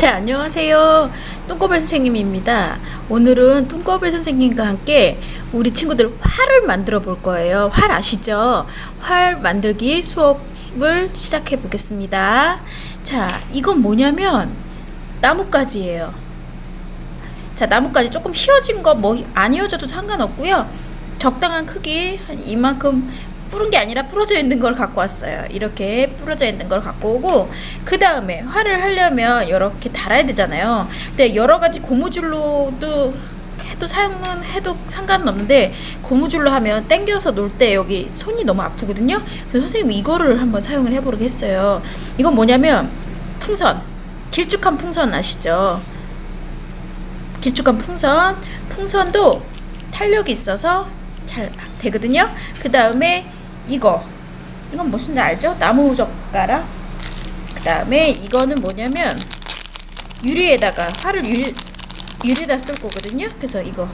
네, 안녕하세요. 뚱꼬벨 선생님입니다. 오늘은 뚱꼬벨 선생님과 함께 우리 친구들 활을 만들어 볼 거예요. 활 아시죠? 활 만들기 수업을 시작해 보겠습니다. 자, 이건 뭐냐면 나뭇가지예요. 자, 나뭇가지 조금 휘어진 거 뭐 안 휘어져도 상관없고요. 적당한 크기 한 이만큼 뿌른 게 아니라 부러져 있는 걸 갖고 왔어요. 이렇게 부러져 있는 걸 갖고 오고 그 다음에 활을 하려면 이렇게 달아야 되잖아요. 근데 여러 가지 고무줄로도 해도 사용은 해도 상관은 없는데 고무줄로 하면 당겨서 놀 때 여기 손이 너무 아프거든요. 그래서 선생님이 이거를 한번 사용을 해보려고 했어요. 이건 뭐냐면 풍선, 길쭉한 풍선 아시죠? 길쭉한 풍선, 풍선도 탄력이 있어서 잘 되거든요. 그 다음에 이거, 이건 무슨지 알죠? 나무 젓가락. 그 다음에 이거는 뭐냐면 유리에다가 활을 유리, 유리에다 쓸 거거든요. 그래서 이거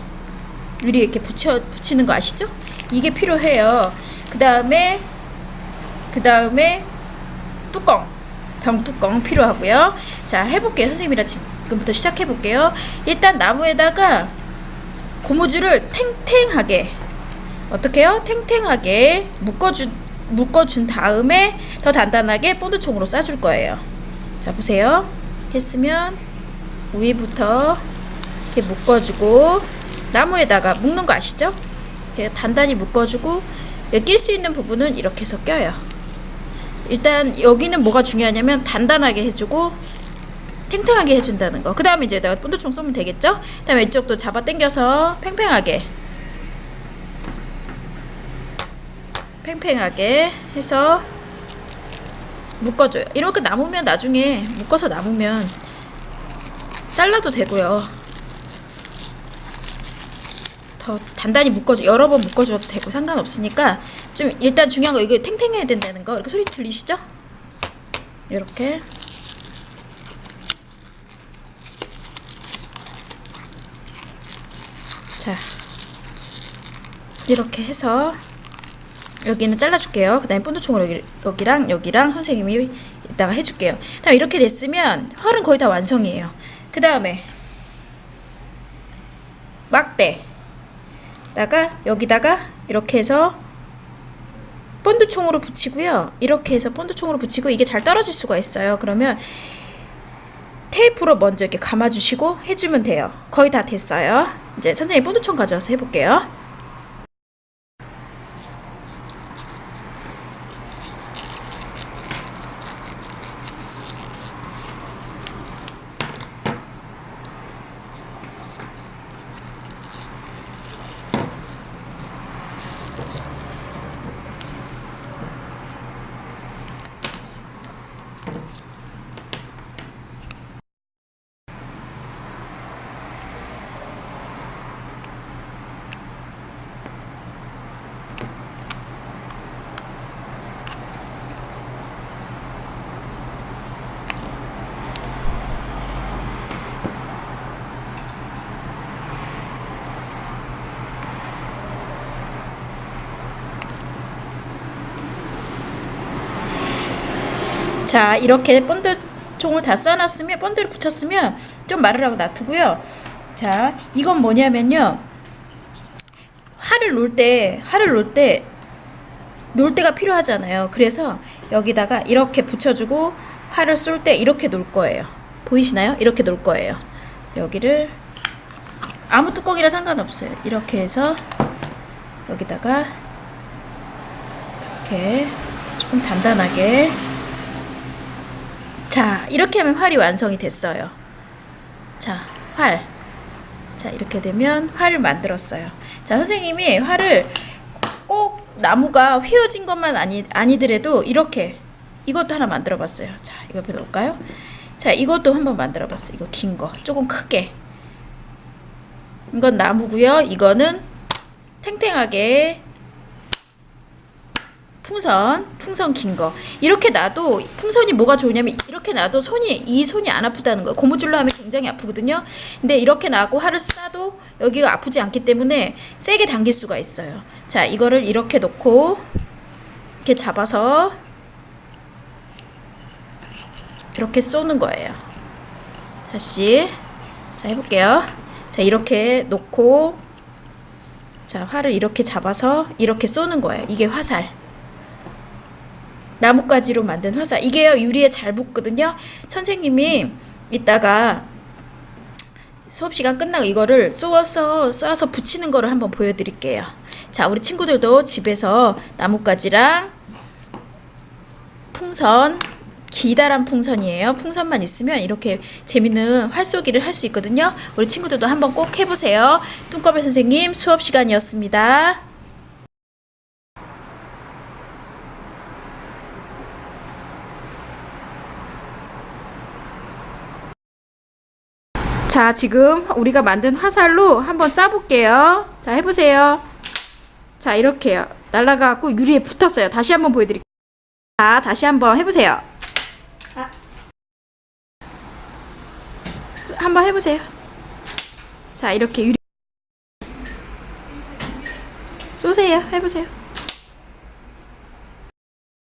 유리 이렇게 붙여 붙이는 거 아시죠? 이게 필요해요. 그 다음에 그 다음에 뚜껑 병 뚜껑 필요하고요. 자 해볼게요. 선생님이랑 지금부터 시작해 볼게요. 일단 나무에다가 고무줄을 탱탱하게 어떻게요? 탱탱하게 묶어주 묶어준 다음에 더 단단하게 본드총으로 쏴줄 거예요. 자 보세요. 했으면 위부터 이렇게 묶어주고 나무에다가 묶는 거 아시죠? 이렇게 단단히 묶어주고 낄 수 있는 부분은 이렇게 해서 껴요. 일단 여기는 뭐가 중요하냐면 단단하게 해주고 탱탱하게 해준다는 거. 그 다음에 이제 내가 본드총 쏘면 되겠죠? 그 다음에 이쪽도 잡아 당겨서 팽팽하게 팽팽하게 해서 묶어줘요. 이렇게 남으면 나중에 묶어서 남으면 잘라도 되고요. 더 단단히 묶어줘 여러 번 묶어줘도 되고 상관없으니까 좀 일단 중요한 거 이게 탱탱해야 된다는 거 이렇게 소리 들리시죠? 이렇게 자 이렇게 해서 여기는 잘라줄게요. 그 다음에 본드총으로 여기, 여기랑 여기랑 선생님이 이따가 해줄게요. 다음 이렇게 됐으면 활은 거의 다 완성이에요. 그 다음에 막대 다가 여기다가 이렇게 해서 본드총으로 붙이고요. 이렇게 해서 본드총으로 붙이고 이게 잘 떨어질 수가 있어요. 그러면 테이프로 먼저 이렇게 감아주시고 해주면 돼요. 거의 다 됐어요. 이제 선생님 본드총 가져와서 해볼게요. 자 이렇게 본드 총을 다 쏴놨으면 본드를 붙였으면 좀 마르라고 놔두고요. 자 이건 뭐냐면요. 활을 놓을 때 활을 놓을 때 놓을 때가 필요하잖아요. 그래서 여기다가 이렇게 붙여주고 활을 쏠 때 이렇게 놓을 거예요. 보이시나요? 이렇게 놓을 거예요. 여기를 아무 뚜껑이라 상관없어요. 이렇게 해서 여기다가 이렇게 조금 단단하게 자, 이렇게 하면 활이 완성이 됐어요. 자, 활. 자, 이렇게 되면 활을 만들었어요. 자, 선생님이 활을 꼭 나무가 휘어진 것만 아니, 아니더라도 이렇게 이것도 하나 만들어 봤어요. 자, 이거 볼까요? 자, 이것도 한번 만들어 봤어요. 이거 긴 거. 조금 크게. 이건 나무고요. 이거는 탱탱하게 풍선, 풍선 긴 거. 이렇게 놔도 풍선이 뭐가 좋냐면 이렇게 놔도 손이 이 손이 안 아프다는 거예요. 고무줄로 하면 굉장히 아프거든요. 근데 이렇게 놔고 활을 쏴도 여기가 아프지 않기 때문에 세게 당길 수가 있어요. 자, 이거를 이렇게 놓고 이렇게 잡아서 이렇게 쏘는 거예요. 다시 자 해 볼게요. 자 이렇게 놓고 자 활을 이렇게 잡아서 이렇게 쏘는 거예요. 이게 화살. 나뭇가지로 만든 화살. 이게요 유리에 잘 붙거든요. 선생님이 이따가 수업 시간 끝나고 이거를 쏘아서 쏴서 붙이는 거를 한번 보여드릴게요. 자 우리 친구들도 집에서 나뭇가지랑 풍선 기다란 풍선이에요. 풍선만 있으면 이렇게 재밌는 활쏘기를 할 수 있거든요. 우리 친구들도 한번 꼭 해보세요. 뚱꺼벨 선생님 수업 시간이었습니다. 자, 지금 우리가 만든 화살로 한번 쏴볼게요. 자, 해보세요. 자, 이렇게요. 날아가고 유리에 붙었어요. 다시 한번 보여드릴게요. 자, 다시 한번 해보세요. 한번 해보세요. 자, 이렇게 유리 쏘세요. 해보세요.